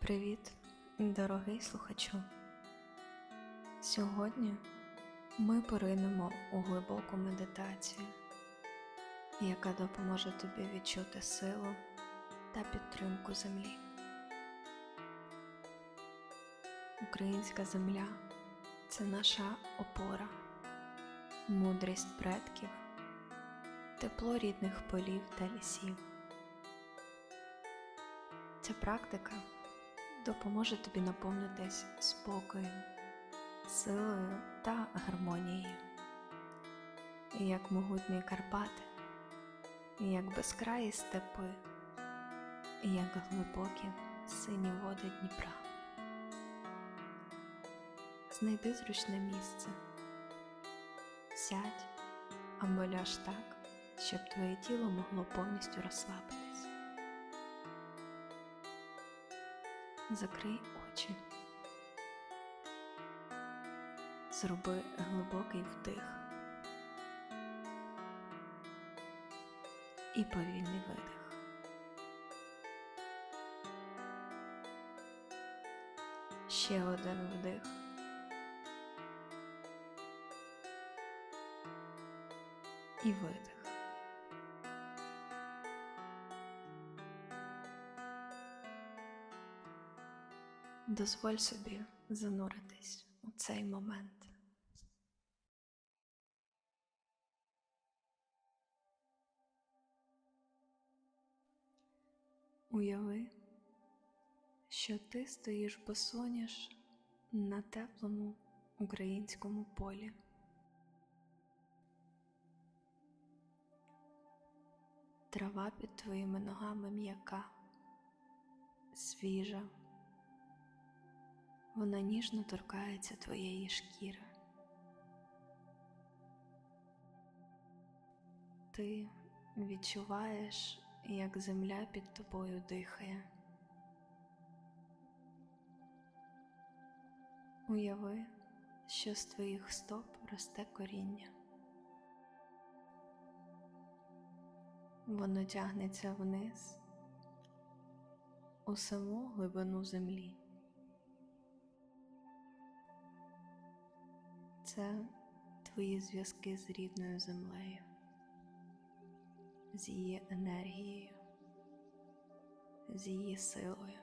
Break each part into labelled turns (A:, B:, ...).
A: Привіт, дорогий слухачу. Сьогодні ми поринемо у глибоку медитацію, яка допоможе тобі відчути силу та підтримку землі. Українська земля це наша опора, мудрість предків, тепло рідних полів та лісів. Ця практика допоможе тобі наповнитись спокоєм, силою та гармонією, як могутні Карпати, як безкраї степи, як глибокі сині води Дніпра. Знайди зручне місце, сядь або ляж так, щоб твоє тіло могло повністю розслабитись. Закрий очі. Зроби глибокий вдих і повільний видих. Ще один вдих. І видих. Дозволь собі зануритись у цей момент. Уяви, що ти стоїш босоніж на теплому українському полі. Трава під твоїми ногами м'яка, свіжа. Вона ніжно торкається твоєї шкіри. Ти відчуваєш, як земля під тобою дихає. Уяви, що з твоїх стоп росте коріння. Воно тягнеться вниз у саму глибину землі. Це твої зв'язки з рідною землею, з її енергією, з її силою.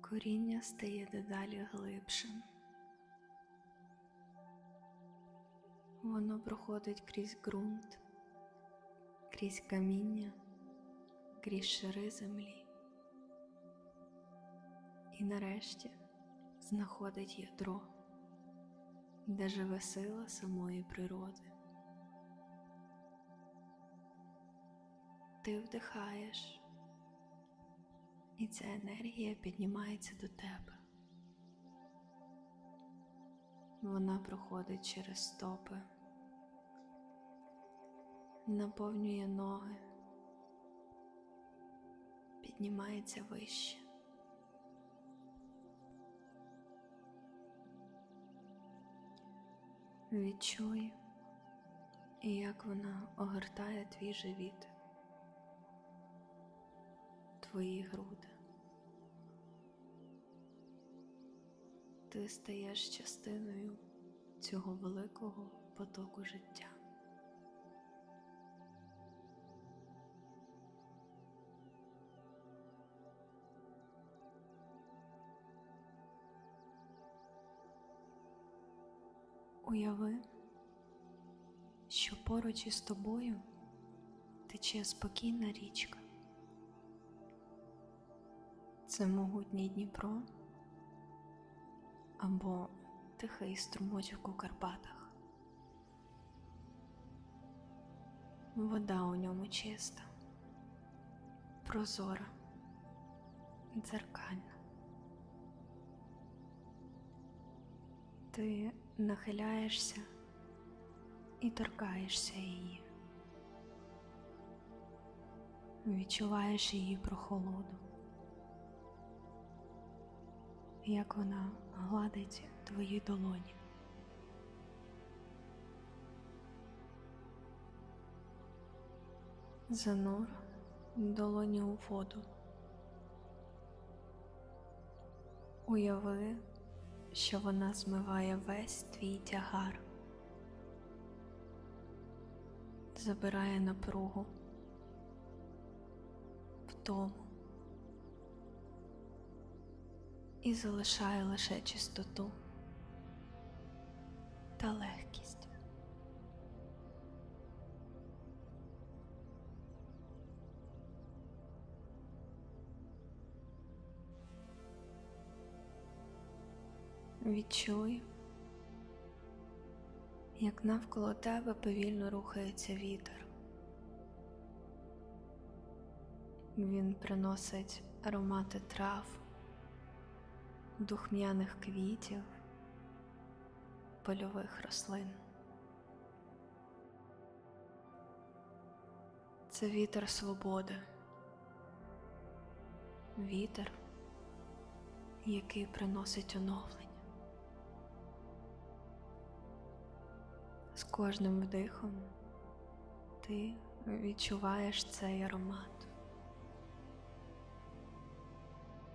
A: Коріння стає дедалі глибшим. Воно проходить крізь ґрунт, крізь каміння, крізь шири землі і нарешті знаходить ядро, де живе сила самої природи. Ти вдихаєш, і ця енергія піднімається до тебе. Вона проходить через стопи, наповнює ноги, піднімається вище. Відчуй, як вона огортає твій живіт, твої груди. Ти стаєш частиною цього великого потоку життя. Уяви, що поруч із тобою тече спокійна річка. Це могутній Дніпро або тихий струмочок у Карпатах. Вода у ньому чиста, прозора, дзеркальна. Ти нахиляєшся і торкаєшся її, відчуваєш її прохолоду, як вона гладить твої долоні. Занур долоні у воду. Уяви, що вона змиває весь твій тягар, забирає напругу, втому і залишає лише чистоту та легкість. Відчуй, як навколо тебе повільно рухається вітер. Він приносить аромати трав, духмяних квітів, польових рослин. Це вітер свободи, вітер, який приносить оновлення. Кожним вдихом ти відчуваєш цей аромат.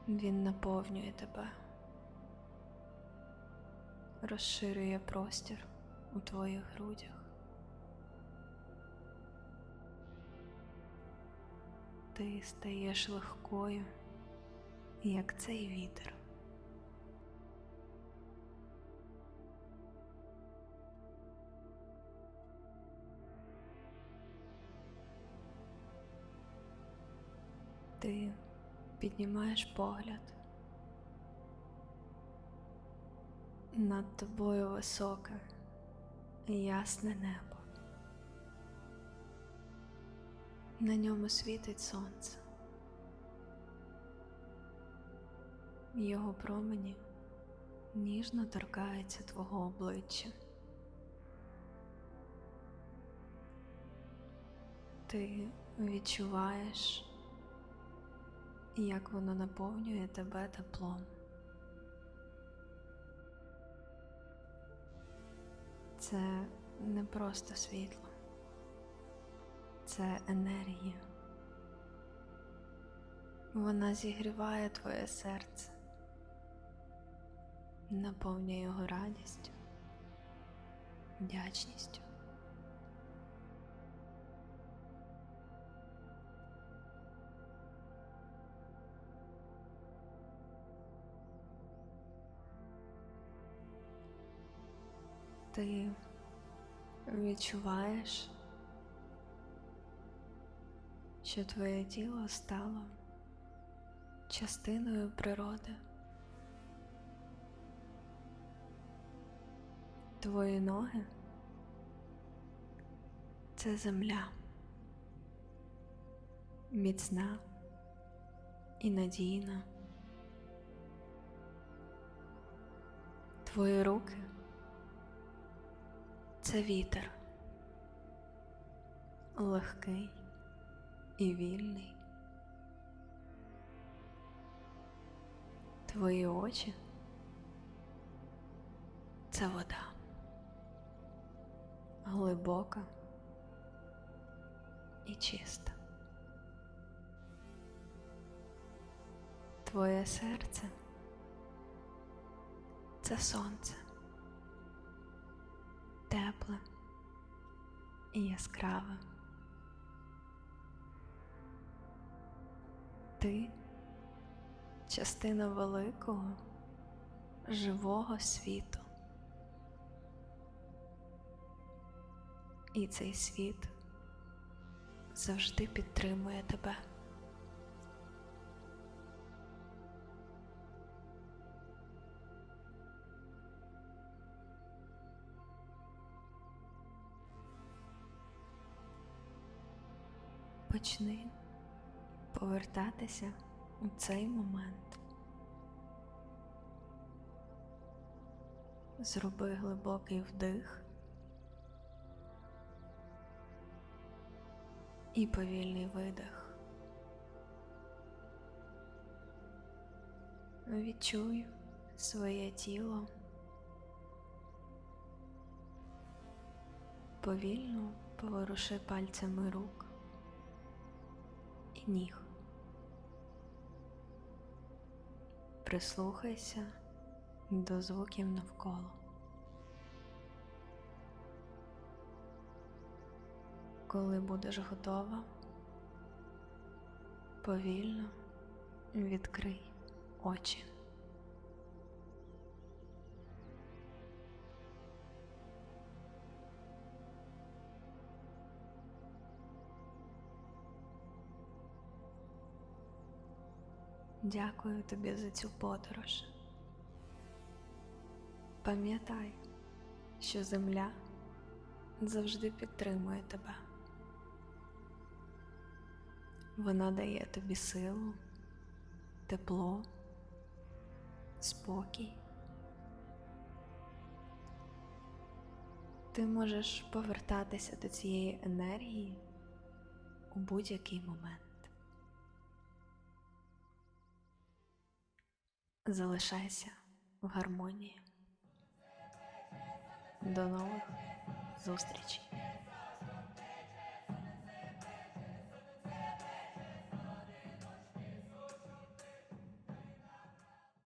A: Він наповнює тебе, розширює простір у твоїх грудях. Ти стаєш легкою, як цей вітер. Ти піднімаєш погляд. Над тобою високе, ясне небо. На ньому світить сонце. Його промені ніжно торкаються твого обличчя. Ти відчуваєш як воно наповнює тебе теплом. Це не просто світло, це енергія. Вона зігріває твоє серце, наповнює його радістю, вдячністю. Ти відчуваєш, що твоє тіло стало частиною природи. Твої ноги це земля, міцна і надійна. Твої руки це вітер, легкий і вільний. Твої очі це вода, глибока і чиста. Твоє серце це сонце і яскрава Ти частина великого живого світу. І цей світ завжди підтримує тебе. Почни повертатися у цей момент. Зроби глибокий вдих і повільний видих. Відчуй своє тіло. Повільно поворуши пальцями рук. Ніг. Прислухайся до звуків навколо. Коли будеш готова, повільно відкрий очі. Дякую тобі за цю подорож. Пам'ятай, що земля завжди підтримує тебе. Вона дає тобі силу, тепло, спокій. Ти можеш повертатися до цієї енергії у будь-який момент. Залишайся в гармонії. До нових зустрічей!